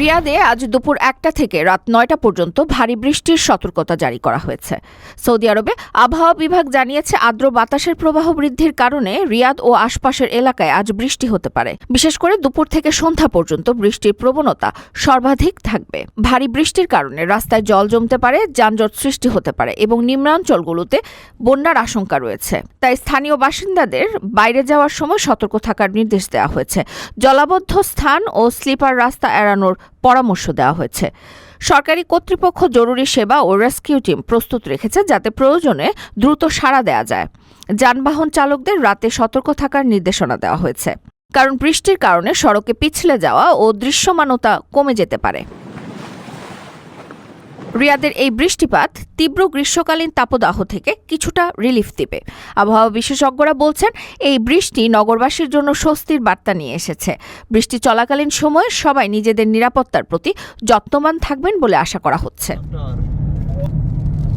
রিয়াদে আজ দুপুর একটা থেকে রাত নয়টা পর্যন্ত ভারী বৃষ্টির সতর্কতা জারি করা হয়েছে। সৌদি আরবে আবহাওয়া বিভাগ জানিয়েছে, আর্দ্র বাতাসের প্রবাহ বৃদ্ধির কারণে রিয়াদ ও আশপাশের এলাকায় আজ বৃষ্টি হতে পারে। বিশেষ করে দুপুর থেকে সন্ধ্যা পর্যন্ত বৃষ্টির প্রবণতা সর্বাধিক থাকবে। ভারী বৃষ্টির কারণে রাস্তায় জল জমতে পারে, যানজট সৃষ্টি হতে পারে এবং নিম্নাঞ্চলগুলোতে বন্যার আশঙ্কা রয়েছে। তাই স্থানীয় বাসিন্দাদের বাইরে যাওয়ার সময় সতর্ক থাকার নির্দেশ দেওয়া হয়েছে। জলাবদ্ধ স্থান ও স্লিপার রাস্তা এড়ানোর পরামর্শ দেওয়া হয়েছে। সরকারি কর্তৃপক্ষ জরুরি সেবা ও রেস্কিউ টিম প্রস্তুত রেখেছে যাতে প্রয়োজনে দ্রুত সাড়া দেওয়া যায়। যানবাহন চালকদের রাতে সতর্ক থাকার নির্দেশনা দেওয়া হয়েছে। কারণ বৃষ্টির কারণে সড়কে পিছলে যাওয়া ও দৃশ্যমানতা কমে যেতে পারে। রিয়াদের এই বৃষ্টিপাত তীব্র গ্রীষ্মকালীন তাপদাহ থেকে কিছুটা রিলিফ দেবে। আবহাওয়া বিশেষজ্ঞরা বলছেন, এই বৃষ্টি নগরবাসীর জন্য স্বস্তির বার্তা নিয়ে এসেছে। বৃষ্টি চলাকালীন সময়ে সবাই নিজেদের নিরাপত্তার প্রতি যত্নবান থাকবেন বলে আশা করা হচ্ছে।